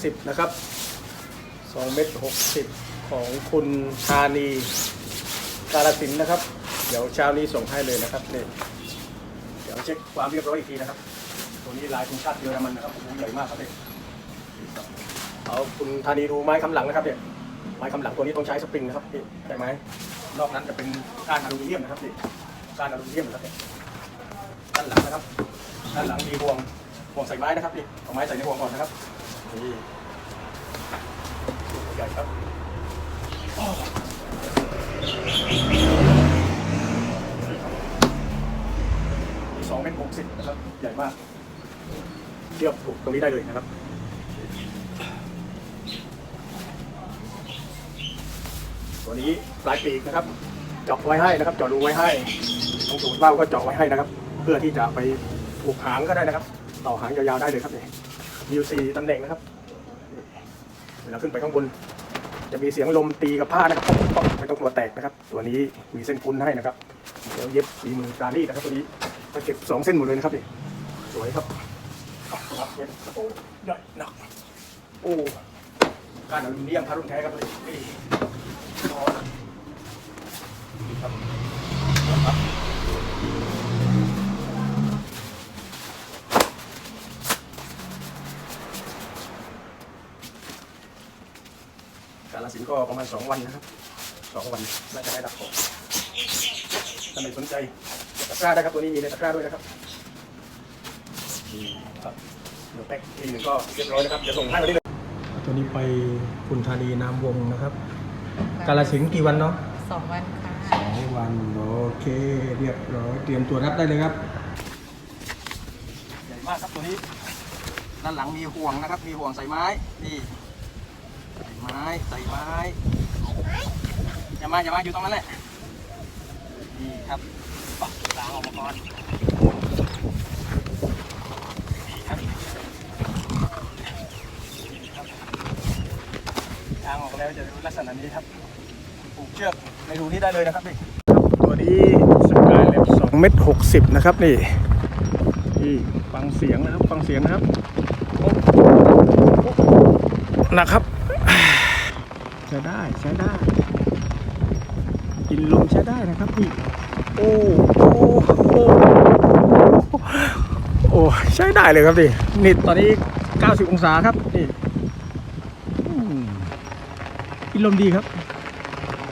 60 นะครับ2เม็ด60 ของคุณธานีกาลสินนะครับ เดี๋ยวเช้านี้ส่งให้เลยนะครับเนี่เดี๋ยวเช็คความเรียบร้อยอีกทีนะครับ ตัวนี้ลายธงชาติเยอรมันนะครับโอ้โหใหญ่มากครับเนี่ยเอาคุณธานีดูไม้คำหลังนะครับเนี่ยไม้คำหลังตัวนี้ต้องใช้สปริงนะครับนี่ใช่ไหมนอกนั้นจะเป็นก้านอลูมิเนียมนะครับนี่ก้านอลูมิเนียมนะครับเนี่ยด้านหลังนะครับด้านหลังมีห่วงห่วงใส่ไม้นะครับนี่เอาไม้ใส่ในห่วงก่อนนะครับ นี่ใหญ่ครับสองเมตรหกสิบนะครับ ใหญ่มากเทียบถูกตรงนี้ได้เลยนะครับตัวนี้ปลายปีกนะครับ เจาะไว้ให้นะครับ เจาะรูไว้ให้ตรงตูดเบ้าก็เจาะไว้ให้นะครับ เพื่อที่จะไปผูกหางก็ได้นะครับ ต่อหางยาวๆได้เลยครับเนี่ย มีอยู่สี่ตำแหน่งนะครับเวลาขึ้นไปข้างบน จะมีเสียงลมตีกับผ้านะครับป๊อกๆไม่ต้องกลัวแตกนะครับ ตัวนี้มีเส้นปุ้นให้นะครับเดี๋ยวเย็บฝีมือการีดนะครับตัวนี้ก็เก็บสองเส้นหมดเลยนะครับนี่สวยครับโอ้ใหญ่หนักโอ้การอลูมิเนียมพารุ่นแท้ครับเลยนี่นอครับาลสินธุ์ก็ประมาณ2วันนะครับ2วันน่าจะได้รับของถ้าไม่สนใจตะกร้าได้ครับตัวนี้มีในตะกร้าด้วยนะครับนี่ครับเดี๋ยวแพ็คทีหนึ่งก็เรียบร้อยนะครับจะส่งให้วันนี้เลยตัวนี้ไปคุณธานีนามวงนะครับ กาลสินธุ์กี่วันเนาะสองวันค่ะสองวันโอเค เรียบร้อยเตรียมตัวรับได้เลยครับ ใหญ่มากครับตัวนี้ ด้านหลังมีห่วงนะครับ มีห่วงใส่ไม้นี่ใส่ ไม้ใส่ไม้อย่ามาอย่ามาอยู่ตรงนั้นแหละนี่ครับปักล้างออกมาก่อนนี่ครับนี่ครับล้างออกแล้วจะเป็นลักษณะนี้ครับผูกเชือกในรูนี้ได้เลยนะครับนี่ตัวนี้สกายเล็บสองเม็ดหกสิบนะครับนี่นี่ฟังเสียงนะครับฟังเสียงนะครับนะครับ ใช้ได้ใช้ได้กินลมใช้ได้นะครับพี่โอ้โอ้โอ้โอ้ใช้ได้เลยครับนี่นี่ตอนนี้ 90 องศาครับนี่กินลมดีครับ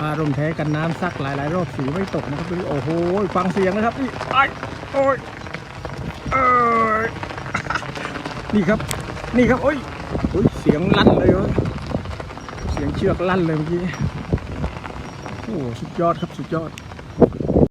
อารมณ์แท้กันน้ำซักหลาย ๆ รอบสีไม่ตกนะครับดิโอ้โหฟังเสียงนะครับนี่ไอ้โอ้ยเอ้ยนี่ครับ นี่ครับโอ้ยโอ้ยเสียงลั่นเลยเว้ยเสียงเชือกลั่นเลยเมื่อกี้ โอ้โหสุดยอดครับ สุดยอด